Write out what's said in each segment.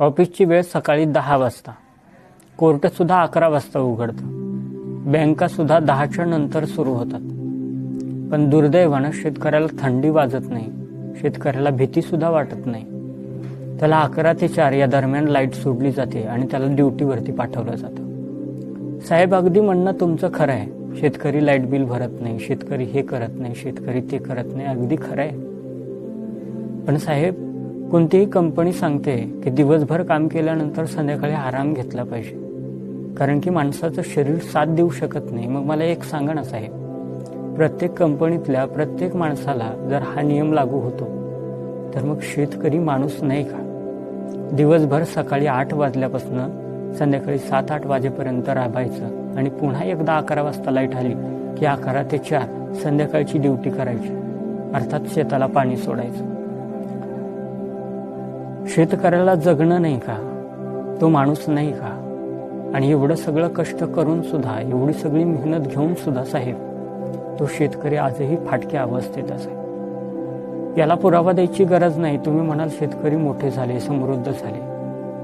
ऑफिसची वेळ सकाळी दहा वाजता. कोर्टसुद्धा अकरा वाजता उघडतं. बँकासुद्धा दहाच्या नंतर सुरू होतात. पण दुर्दैवानं शेतकऱ्याला थंडी वाजत नाही. शेतकऱ्याला भीतीसुद्धा वाटत नाही. त्याला अकरा ते चार या दरम्यान लाइट सोडली जाते आणि त्याला ड्युटीवरती पाठवलं जातं. साहेब अगदी म्हणणं तुमचं खरं आहे. शेतकरी लाइट बिल भरत नाही शेतकरी हे करत नाही शेतकरी ते करत नाही अगदी खरं आहे. पण साहेब कोणतीही कंपनी सांगते की दिवसभर काम केल्यानंतर संध्याकाळी आराम घेतला पाहिजे. कारण की माणसाचं शरीर साथ देऊ शकत नाही. मग मला एक सांगण असं साहेब. प्रत्येक कंपनीतल्या प्रत्येक माणसाला जर हा नियम लागू होतो तर मग शेतकरी माणूस नाही का? दिवसभर सकाळी आठ वाजल्यापासून संध्याकाळी सात आठ वाजेपर्यंत राबायचं आणि पुन्हा एकदा अकरा वाजता लाइट आली की अकरा ते चार संध्याकाळची ड्युटी करायची. अर्थात शेताला पाणी सोडायचं. शेतकऱ्याला जगणं नाही का? तो माणूस नाही का? आणि एवढं सगळं कष्ट करून सुद्धा एवढी सगळी मेहनत घेऊन सुद्धा साहेब तो शेतकरी आजही फाटक्या अवस्थेत असेल याला पुरावा द्यायची गरज नाही. तुम्ही म्हणाल शेतकरी मोठे झाले समृद्ध झाले.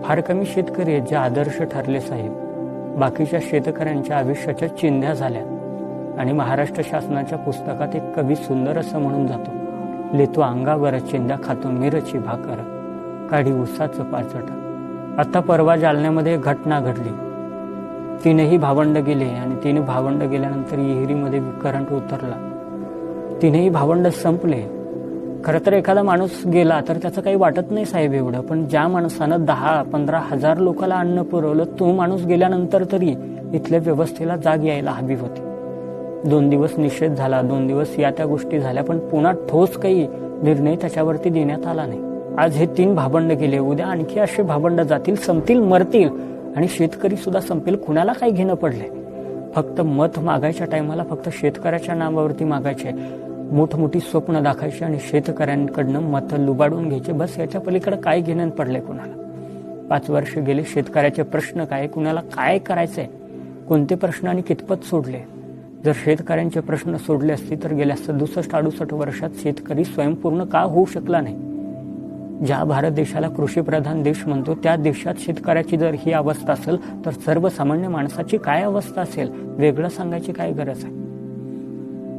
फार कमी शेतकरी आहेत जे आदर्श ठरले साहेब. बाकीच्या शेतकऱ्यांच्या आयुष्याच्या चिंध्या झाल्या. आणि महाराष्ट्र शासनाच्या पुस्तकात एक कवी सुंदर असं म्हणून जातो. लेतो अंगावर चिंध्या खातो मिरची भाकर. काढी उसाचं पाचट. आता परवा जालन्यामध्ये एक घटना घडली. तिनेही भावंड गेले आणि तिने भावंड गेल्यानंतर विहिरीमध्ये करंट उतरला. तिनेही भावंड संपले. खरं तर एखादा माणूस गेला तर त्याचं काही वाटत नाही साहेब एवढं पण ज्या माणसानं दहा पंधरा हजार लोकांना अन्न पुरवलं तो माणूस गेल्यानंतर तरी इथल्या व्यवस्थेला जाग यायला हवी होती. दोन दिवस निषेध झाला दोन दिवस या त्या गोष्टी झाल्या पण पुन्हा ठोस काही निर्णय त्याच्यावरती देण्यात आला नाही. आज हे तीन भाबंड गेले उद्या आणखी असे भाबंड जातील संपतील मरतील. आणि शेतकरी सुद्धा संपेल कुणाला काय घेणं पडले फक्त मत मागायच्या टायमाला फक्त शेतकऱ्याच्या नावावरती मागायचे. मोठमोठी स्वप्न दाखायची आणि शेतकऱ्यांकडनं मत लुबाडून घ्यायचे. बस याच्या पलीकडे काय घेणं पडले कुणाला? पाच वर्ष गेले शेतकऱ्याचे प्रश्न काय? कुणाला काय करायचंय? कोणते प्रश्न आणि कितपत सोडले? जर शेतकऱ्यांचे प्रश्न सोडले असते तर गेल्या सदुसष्ट अडुसष्ट वर्षात शेतकरी स्वयंपूर्ण का होऊ शकला नाही? ज्या भारत देशाला कृषीप्रधान देश म्हणतो त्या देशात शेतकऱ्याची जर ही अवस्था असेल तर सर्वसामान्य माणसाची काय अवस्था असेल वेगळं सांगायची काय गरज आहे?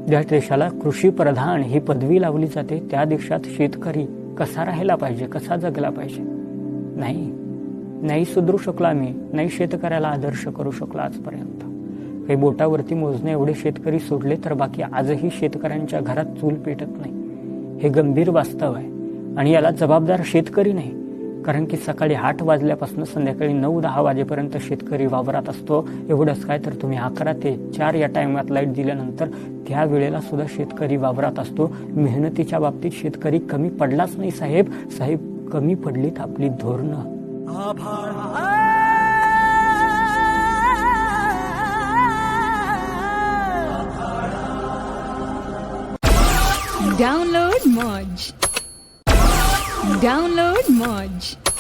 ज्या देशाला कृषी प्रधान ही पदवी लावली जाते त्या देशात शेतकरी कसा राहायला पाहिजे कसा जगला पाहिजे? नाही. नाही सुधरू शकलो आम्ही नाही शेतकऱ्याला आदर्श करू शकलो आजपर्यंत. काही बोटावरती मोजणे एवढे शेतकरी सोडले तर बाकी आजही शेतकऱ्यांच्या घरात चूल पेटत नाही. हे गंभीर वास्तव आहे. आणि याला जबाबदार शेतकरी नाही. कारण की सकाळी आठ वाजल्यापासून संध्याकाळी नऊ दहा वाजेपर्यंत शेतकरी वावरात असतो. एवढंच काय तर तुम्ही अकरा ते चार या टायमात लाइट दिल्यानंतर त्या वेळेला सुद्धा शेतकरी वावरात असतो. मेहनतीच्या बाबतीत शेतकरी कमी पडलाच नाही साहेब. साहेब कमी पडलीत आपली धोरणं. Download Moj. Download Modge.